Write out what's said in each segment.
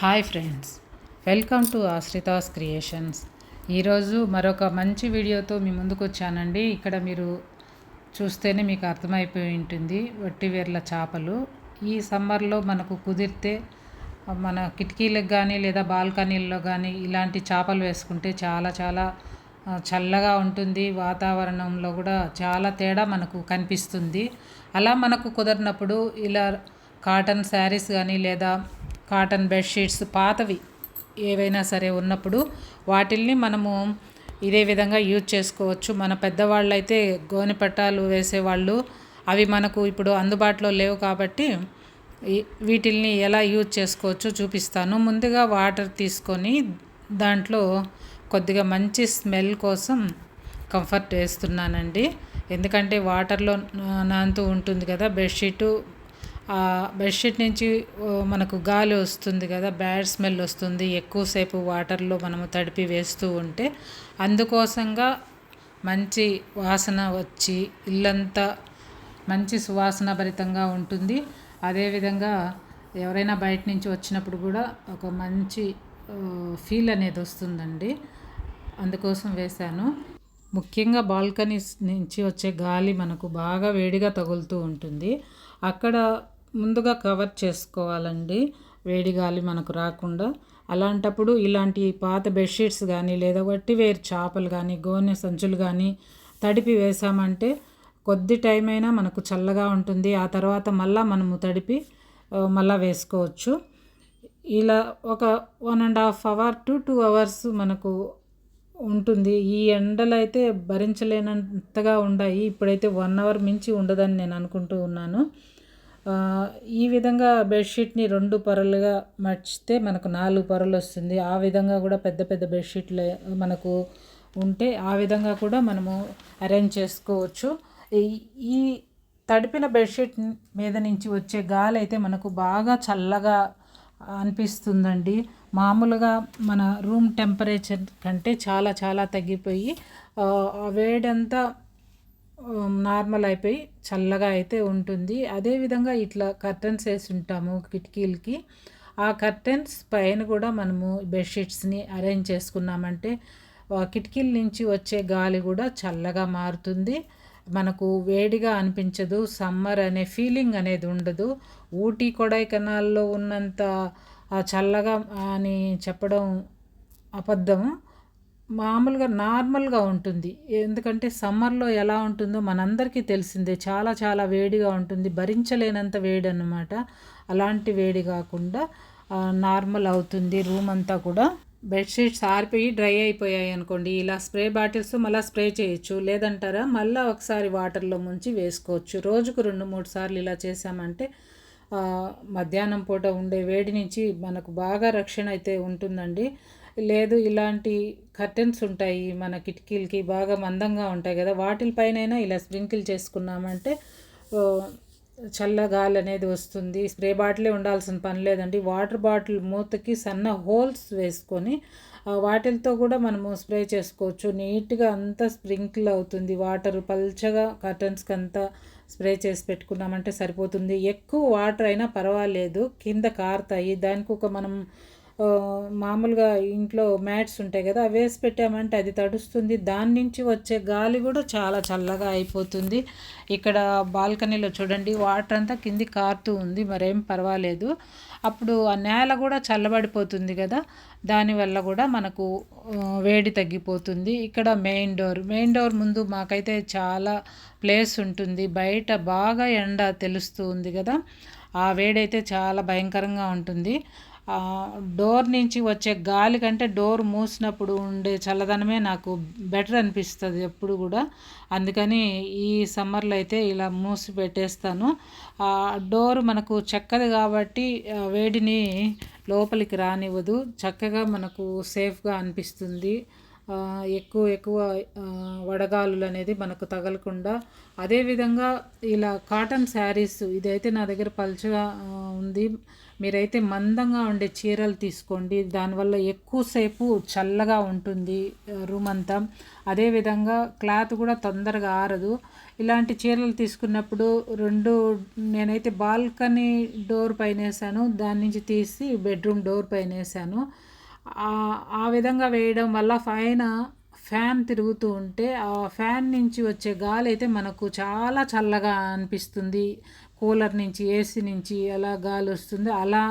Hi friends welcome to Ashrita's creations. ఈరోజు మరొక మంచి వీడియోతో మీ ముందుకు వచ్చానండి ఇక్కడ మీరు చూస్తేనే మీకు అర్థమైపోయి ఉంటుంది వట్టివేర్ల చేపలు. ఈ సమ్మర్లో మనకు కుదిరితే మన కిటికీలకు కానీ లేదా బాల్కనీల్లో కానీ ఇలాంటి చేపలు వేసుకుంటే చాలా చాలా చల్లగా ఉంటుంది. వాతావరణంలో కూడా చాలా తేడా మనకు కనిపిస్తుంది. అలా మనకు కుదరినప్పుడు ఇలా కాటన్ శారీస్ కానీ లేదా కాటన్ బెడ్షీట్స్ పాతవి ఏవైనా సరే ఉన్నప్పుడు వాటిల్ని మనము ఇదే విధంగా యూజ్ చేసుకోవచ్చు. మన పెద్దవాళ్ళు అయితే గోనె పట్టాలు వేసేవాళ్ళు. అవి మనకు ఇప్పుడు అందుబాటులో లేవు కాబట్టి వీటిల్ని ఎలా యూజ్ చేసుకోవచ్చో చూపిస్తాను. ముందుగా వాటర్ తీసుకొని దాంట్లో కొద్దిగా మంచి స్మెల్ కోసం కంఫర్ట్ వేస్తున్నానండి. ఎందుకంటే వాటర్లో నా- నానుతూ ఉంటుంది కదా బెడ్షీటు ఆ బెడ్షీట్ నుంచి మనకు గాలి వస్తుంది కదా బ్యాడ్ స్మెల్ వస్తుంది ఎక్కువసేపు వాటర్లో మనము తడిపి వేస్తూ ఉంటే అందుకోసంగా మంచి వాసన వచ్చి ఇల్లంతా మంచి సువాసన భరితంగా ఉంటుంది. అదేవిధంగా ఎవరైనా బయట నుంచి వచ్చినప్పుడు కూడా ఒక మంచి ఫీల్ అనేది వస్తుందండి. అందుకోసం వేశాను. ముఖ్యంగా బాల్కనీస్ నుంచి వచ్చే గాలి మనకు బాగా వేడిగా తగులుతూ ఉంటుంది. అక్కడ ముందుగా కవర్ చేసుకోవాలండి. వేడి గాలి మనకు రాకుండా. అలాంటప్పుడు ఇలాంటి పాత బెడ్షీట్స్ కానీ లేదా వట్టి వేరు చేపలు కానీ గోనె సంచులు కానీ తడిపి వేసామంటే కొద్ది టైం అయినా మనకు చల్లగా ఉంటుంది. ఆ తర్వాత మళ్ళా మనము తడిపి మళ్ళా వేసుకోవచ్చు. ఇలా ఒక one and half hour to two hours మనకు ఉంటుంది. ఈ ఎండలు అయితే భరించలేనంతగా ఉన్నాయి ఇప్పుడైతే వన్ అవర్ మించి ఉండదని నేను అనుకుంటూ ఉన్నాను. ఈ విధంగా బెడ్షీట్ని రెండు పొరలుగా మర్చితే మనకు నాలుగు పొరలు వస్తుంది. ఆ విధంగా కూడా పెద్ద పెద్ద బెడ్షీట్లు మనకు ఉంటే ఆ విధంగా కూడా మనము అరేంజ్ చేసుకోవచ్చు. ఈ- ఈ తడిపిన బెడ్షీట్ మీద నుంచి వచ్చే గాలి అయితే మనకు బాగా చల్లగా అనిపిస్తుందండి. మామూలుగా మన రూమ్ టెంపరేచర్ కంటే చాలా చాలా తగ్గిపోయి ఆ వేడంతా నార్మల్ అయిపోయి చల్లగా అయితే ఉంటుంది. అదేవిధంగా ఇట్లా కర్టన్స్ వేసి ఉంటాము కిటికీలకి. ఆ కర్టన్స్ పైన కూడా మనము బెడ్షీట్స్ని అరేంజ్ చేసుకున్నామంటే కిటికీల నుంచి వచ్చే గాలి కూడా చల్లగా మారుతుంది. మనకు వేడిగా అనిపించదు సమ్మర్ అనే ఫీలింగ్ అనేది ఉండదు. ఊటీ కొడైకెనాల్లో ఉన్నంత చల్లగా అని చెప్పడం అబద్ధము. మామూలుగా నార్మల్గా ఉంటుంది. ఎందుకంటే సమ్మర్లో ఎలా ఉంటుందో మనందరికీ తెలిసిందే. చాలా చాలా వేడిగా ఉంటుంది. భరించలేనంత వేడి అన్నమాట అలాంటి వేడి కాకుండా నార్మల్ అవుతుంది. రూమ్ అంతా కూడా బెడ్షీట్స్ ఆరిపోయి డ్రై అయిపోయాయి అనుకోండి. ఇలా స్ప్రే బాటిల్స్ మళ్ళీ స్ప్రే చేయొచ్చు. లేదంటారా మళ్ళీ ఒకసారి వాటర్లో ముంచి వేసుకోవచ్చు. రోజుకు రెండు మూడు సార్లు ఇలా చేసామంటే మధ్యాహ్నం పూట ఉండే వేడి నుంచి మనకు బాగా రక్షణ అయితే ఉంటుందండి. లేదు ఇలాంటి కర్టెన్స్ ఉంటాయి మన కిటికీలకి బాగా మందంగా ఉంటాయి కదా. వాటిపైనైనా ఇలా స్ప్రింకిల్ చేసుకున్నామంటే చల్ల గాలి అనేది వస్తుంది. స్ప్రే బాటిలే ఉండాల్సిన పని లేదండి. వాటర్ బాటిల్ మూతకి సన్న హోల్స్ వేసుకొని వాటిలతో కూడా మనము స్ప్రే చేసుకోవచ్చు. నీట్గా అంతా స్ప్రింకిల్ అవుతుంది. వాటర్ పల్చగా కర్టన్స్కి అంతా స్ప్రే చేసి పెట్టుకున్నామంటే సరిపోతుంది. ఎక్కువ వాటర్ అయినా పర్వాలేదు. కింద కారుతాయి. దానికి ఒక మనం మామూలుగా ఇంట్లో మ్యాట్స్ ఉంటాయి కదా అవి వేసి పెట్టామంటే అది తడుస్తుంది. దాని నుంచి వచ్చే గాలి కూడా చాలా చల్లగా అయిపోతుంది. ఇక్కడ బాల్కనీలో చూడండి వాటర్ అంతా కింది కారుతూ ఉంది మరేం పర్వాలేదు. అప్పుడు ఆ నేల కూడా చల్లబడిపోతుంది కదా దానివల్ల కూడా మనకు వేడి తగ్గిపోతుంది. ఇక్కడ మెయిన్ డోర్ మెయిన్ డోర్ ముందు మాకైతే చాలా ప్లేస్ ఉంటుంది. బయట బాగా ఎండ తెలుస్తూ ఉంది కదా ఆ వేడైతే చాలా భయంకరంగా ఉంటుంది. డోర్ నుంచి వచ్చే గాలి కంటే డోర్ మూసినప్పుడు ఉండే చల్లదనమే నాకు బెటర్ అనిపిస్తుంది ఎప్పుడు కూడా. అందుకని ఈ సమ్మర్లో అయితే ఇలా మూసి పెట్టేస్తాను. డోర్ మనకు చెక్కది కాబట్టి ఆ వేడిని లోపలికి రానివ్వదు. చక్కగా మనకు సేఫ్గా అనిపిస్తుంది. ఎక్కువ ఎక్కువ వడగాలులు అనేది మనకు తగలకుండా. అదేవిధంగా ఇలా కాటన్ శారీస్ ఇదైతే నా దగ్గర పలుచగా ఉంది. మీరైతే మందంగా ఉండే చీరలు తీసుకోండి. దానివల్ల ఎక్కువసేపు చల్లగా ఉంటుంది రూమ్ అంతా. అదేవిధంగా క్లాత్ కూడా తొందరగా ఆరదు. ఇలాంటి చీరలు తీసుకున్నప్పుడు రెండు నేనైతే బాల్కనీ డోర్ పైన వేసాను దాని నుంచి తీసి బెడ్రూమ్ డోర్ పైన వేసాను. ఆ విధంగా వేయడం వల్ల పైన ఫ్యాన్ తిరుగుతూ ఉంటే ఆ ఫ్యాన్ నుంచి వచ్చే గాలి అయితే మనకు చాలా చల్లగా అనిపిస్తుంది. కూలర్ నుంచి ఏసీ నుంచి ఎలా గాలి వస్తుంది అలా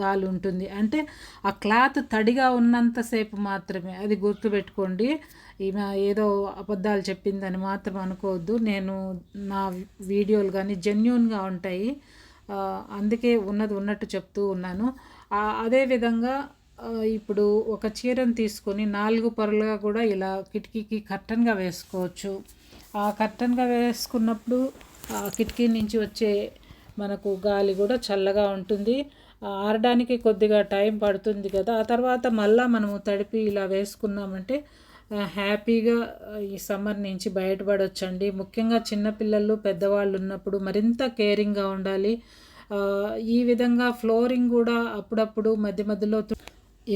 గాలి ఉంటుంది. అంటే ఆ క్లాత్ తడిగా ఉన్నంతసేపు మాత్రమే. అది గుర్తుపెట్టుకోండి. ఈమె ఏదో అబద్ధాలు చెప్పిందని మాత్రం అనుకోవద్దు. నేను నా వీడియోలు కానీ జెన్యున్గా ఉంటాయి. అందుకే ఉన్నది ఉన్నట్టు చెప్తూ ఉన్నాను. అదేవిధంగా ఇప్పుడు ఒక చీరను తీసుకొని నాలుగు పొరలుగా కూడా ఇలా కిటికీకి కర్టన్గా వేసుకోవచ్చు. ఆ కర్టన్గా వేసుకున్నప్పుడు ఆ కిటికీ నుంచి వచ్చే మనకు గాలి కూడా చల్లగా ఉంటుంది. ఆరడానికి కొద్దిగా టైం పడుతుంది కదా. ఆ తర్వాత మళ్ళీ మనము తడిపి ఇలా వేసుకున్నామంటే హ్యాపీగా ఈ సమ్మర్ నుంచి బయటపడొచ్చండి. ముఖ్యంగా చిన్నపిల్లలు పెద్దవాళ్ళు ఉన్నప్పుడు మరింత కేరింగ్గా ఉండాలి. ఈ విధంగా ఫ్లోరింగ్ కూడా అప్పుడప్పుడు మధ్య మధ్యలో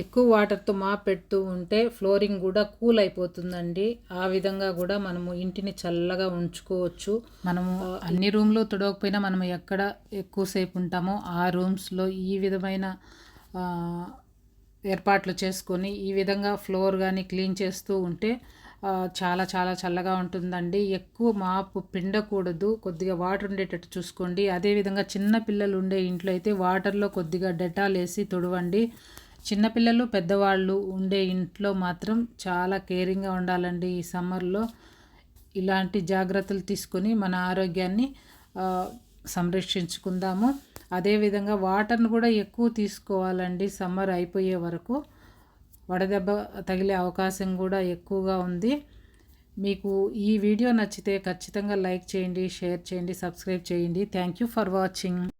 ఎక్కువ వాటర్తో మా పెడుతూ ఉంటే ఫ్లోరింగ్ కూడా కూల్ అయిపోతుందండి. ఆ విధంగా కూడా మనము ఇంటిని చల్లగా ఉంచుకోవచ్చు. మనము అన్ని రూమ్లో తుడవకపోయినా మనం ఎక్కడ ఎక్కువసేపు ఉంటామో ఆ రూమ్స్లో ఈ విధమైన ఏర్పాట్లు చేసుకొని ఈ విధంగా ఫ్లోర్ కానీ క్లీన్ చేస్తూ ఉంటే చాలా చాలా చల్లగా ఉంటుందండి. ఎక్కువ మాపు పిండకూడదు. కొద్దిగా వాటర్ ఉండేటట్టు చూసుకోండి. అదేవిధంగా చిన్న పిల్లలు ఉండే ఇంట్లో అయితే వాటర్లో కొద్దిగా డెటాల్ వేసి తుడవండి. చిన్నపిల్లలు పెద్దవాళ్ళు ఉండే ఇంట్లో మాత్రం చాలా కేరింగ్గా ఉండాలండి ఈ సమ్మర్లో. ఇలాంటి జాగ్రత్తలు తీసుకొని మన ఆరోగ్యాన్ని సంరక్షించుకుందాము. అదేవిధంగా వాటర్ను కూడా ఎక్కువ తీసుకోవాలండి సమ్మర్ అయిపోయే వరకు. వడదెబ్బ తగిలే అవకాశం కూడా ఎక్కువగా ఉంది. మీకు ఈ వీడియో నచ్చితే ఖచ్చితంగా లైక్ చేయండి షేర్ చేయండి సబ్స్క్రైబ్ చేయండి. Thank you for watching.